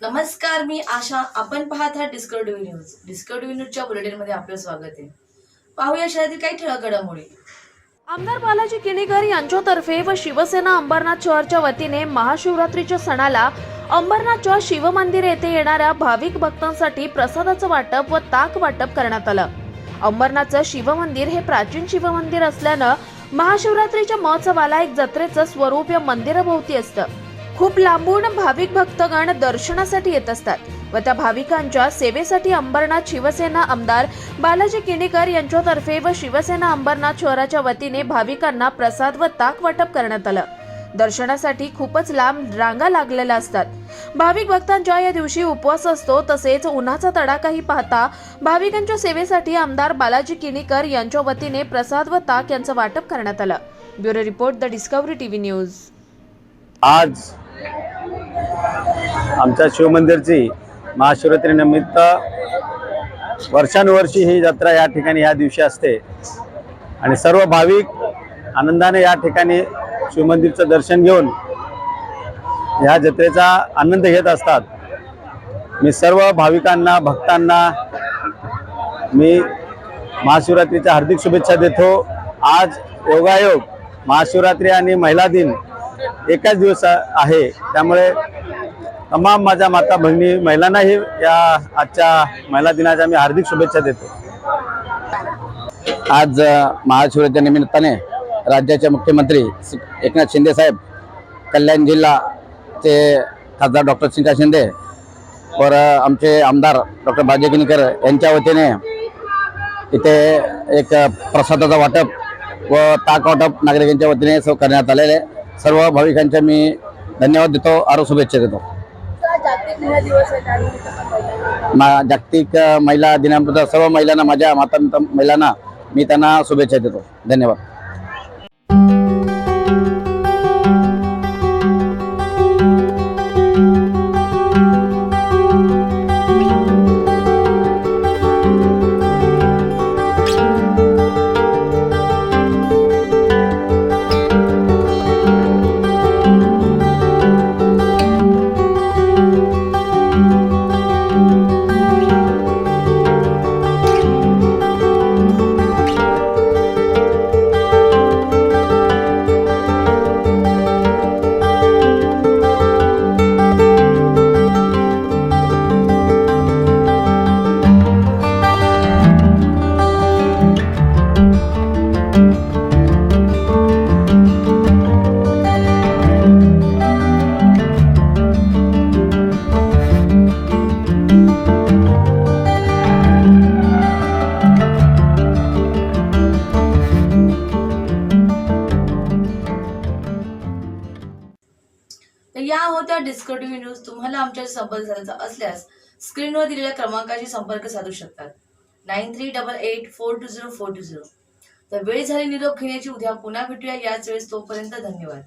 नमस्कार मी आशा. आपण पाहत आहात डिस्कवरी न्यूज डिस्कवरी न्यूजच्या बुलेटिनमध्ये आपलं स्वागत आहे. पाहूया शहरातील काही ठळक घडामोडी आमदार बालाजी किणीकर यांच्यातर्फे व शिवसेना अंबरनाथ शहरच्या वतीने महाशिवरात्रीच्या सणाला अंबरनाथच्या शिवमंदिर येथे येणाऱ्या भाविक भक्तांसाठी प्रसादाचं वाटप व ताक वाटप करण्यात आलं. अंबरनाथचं शिवमंदिर हे प्राचीन शिवमंदिर असल्यानं महाशिवरात्रीच्या महोत्सवाला एक जत्रेचं स्वरूप या मंदिराभोवती असतं. खूप लांबून भाविक भक्तगण दर्शनासाठी येत असतात व त्या भाविकांच्या सेवेसाठी अंबरनाथ शिवसेना आमदार बालाजी किणीकर यांच्यातर्फे व शिवसेना अंबरनाथ शहराच्या वतीने भाविकांना प्रसाद व ताक वाटप करण्यात आलं. दर्शनासाठी खूपच लांब रांगा लागलेल्या असतात. भाविक भक्तांच्या या दिवशी उपवास असतो तसेच उन्हाचा तडाखाही पाहता भाविकांच्या सेवेसाठी आमदार बालाजी किणीकर यांच्या वतीने प्रसाद व ताक यांचं वाटप करण्यात आलं. Bureau report the Discovery TV news. आज आमच्या शिवमंदिरची महाशिवरात्रीनिमित्त वर्षानुवर्षी ही जत्रा या ठिकाणी या दिवशी असते. आणि सर्व भाविक आनंदाने या ठिकाणी शिवमंदिरचं दर्शन घेऊन ह्या जत्रेचा आनंद घेत असतात. मी सर्व भाविकांना भक्तांना मी महाशिवरात्रीच्या हार्दिक शुभेच्छा देतो. आज योगायोग महाशिवरात्री आणि महिला दिन एकाच दिवस आहे. त्यामुळे तमाम माझ्या माता बहिणी महिलांनाही या आजच्या महिला दिनाच्या मी हार्दिक शुभेच्छा देतो. आज महाशिवराच्या निमित्ताने राज्याचे मुख्यमंत्री श्री एकनाथ शिंदे साहेब कल्याण जिल्हा ते खासदार डॉक्टर चिंता शिंदे वर आमचे आमदार डॉक्टर बाजे किनीकर यांच्या वतीने इथे एक प्रसादाचं वाटप व ताक वाटप नागरिकांच्या वतीने सर्व करण्यात आलेले सर्व भाविकांचे मी धन्यवाद देतो आरो शुभेच्छा देतो. जागतिक महिला दिनाबद्दल सर्व महिलांना माझ्या माता महिलांना मी त्यांना शुभेच्छा देतो. धन्यवाद. या होत्या डिस्कंटिन्यू न्यूज तुम्हाला आमच्या संपर्क साधायचा असल्यास स्क्रीनवर दिलेल्या क्रमांकाशी संपर्क साधू शकतात. Nine three double eight four two zero four two zero तर वेळ झाली निरोप घेण्याची उद्या पुन्हा भेटूया. याच वेळेस तोपर्यंत धन्यवाद.